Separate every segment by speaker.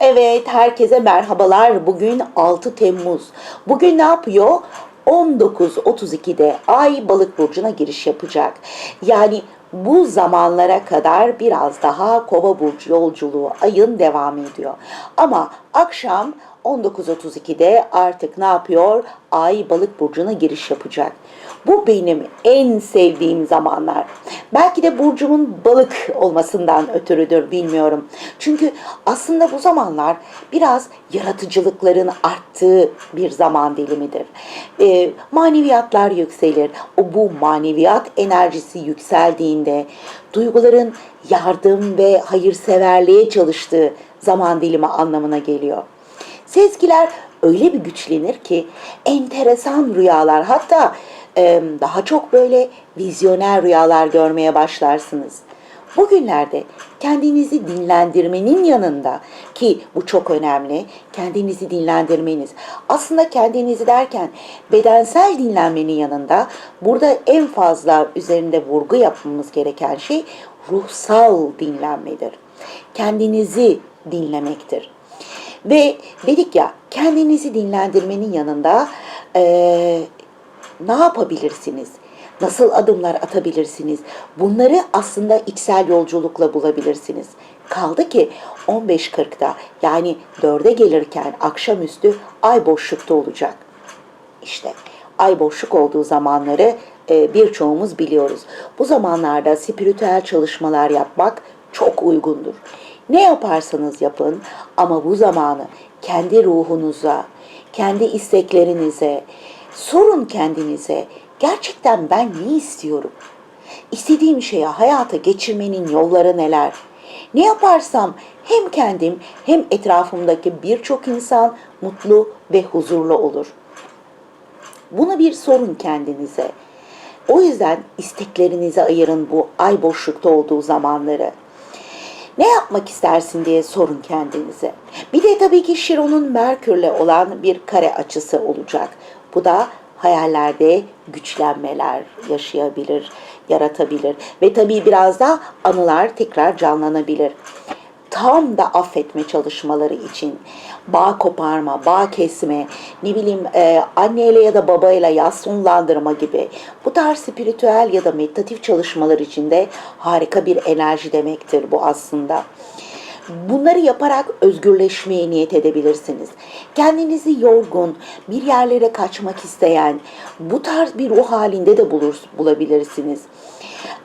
Speaker 1: Evet, herkese merhabalar. Bugün 6 Temmuz. Bugün ne yapıyor? 19.32'de Ay Balık burcuna giriş yapacak. Yani bu zamanlara kadar biraz daha Kova burcu yolculuğu ayın devam ediyor. Ama akşam 19.32'de artık ne yapıyor? Ay Balık burcuna giriş yapacak. Bu benim en sevdiğim zamanlar. Belki de burcumun balık olmasından ötürüdür bilmiyorum. Çünkü aslında bu zamanlar biraz yaratıcılıkların arttığı bir zaman dilimidir. Ee, maneviyatlar yükselir. O bu maneviyat enerjisi yükseldiğinde duyguların yardım ve hayırseverliğe çalıştığı zaman dilimi anlamına geliyor. Sezgiler öyle bir güçlenir ki enteresan rüyalar hatta daha çok böyle vizyoner rüyalar görmeye başlarsınız. Bugünlerde kendinizi dinlendirmenin yanında ki bu çok önemli, kendinizi dinlendirmeniz. Aslında kendinizi derken bedensel dinlenmenin yanında burada en fazla üzerinde vurgu yapmamız gereken şey ruhsal dinlenmedir. Kendinizi dinlemektir. Ve dedik ya kendinizi dinlendirmenin yanında eee, ne yapabilirsiniz? Nasıl adımlar atabilirsiniz? Bunları aslında içsel yolculukla bulabilirsiniz. Kaldı ki 15.40'da yani 4'e gelirken akşamüstü ay boşlukta olacak. İşte ay boşluk olduğu zamanları e, birçoğumuz biliyoruz. Bu zamanlarda spiritüel çalışmalar yapmak çok uygundur. Ne yaparsanız yapın ama bu zamanı kendi ruhunuza, kendi isteklerinize, sorun kendinize. Gerçekten ben ne istiyorum? İstediğim şeyi hayata geçirmenin yolları neler? Ne yaparsam hem kendim hem etrafımdaki birçok insan mutlu ve huzurlu olur. Bunu bir sorun kendinize. O yüzden isteklerinize ayırın bu ay boşlukta olduğu zamanları. Ne yapmak istersin diye sorun kendinize. Bir de tabii ki Şiron'un Merkür'le olan bir kare açısı olacak. Bu da hayallerde güçlenmeler yaşayabilir, yaratabilir ve tabii biraz da anılar tekrar canlanabilir tam da affetme çalışmaları için bağ koparma, bağ kesme, ne bileyim e, anneyle ya da babayla yas sonlandırma gibi bu tarz spiritüel ya da meditatif çalışmalar için de harika bir enerji demektir bu aslında. Bunları yaparak özgürleşmeye niyet edebilirsiniz. Kendinizi yorgun, bir yerlere kaçmak isteyen, bu tarz bir ruh halinde de bulur, bulabilirsiniz.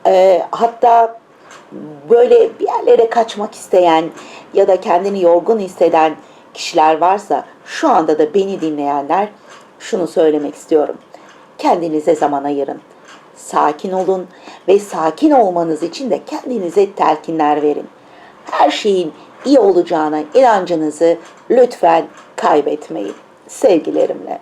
Speaker 1: Ee, hatta böyle bir yerlere kaçmak isteyen ya da kendini yorgun hisseden kişiler varsa şu anda da beni dinleyenler şunu söylemek istiyorum. Kendinize zaman ayırın. Sakin olun ve sakin olmanız için de kendinize telkinler verin. Her şeyin iyi olacağına inancınızı lütfen kaybetmeyin. Sevgilerimle.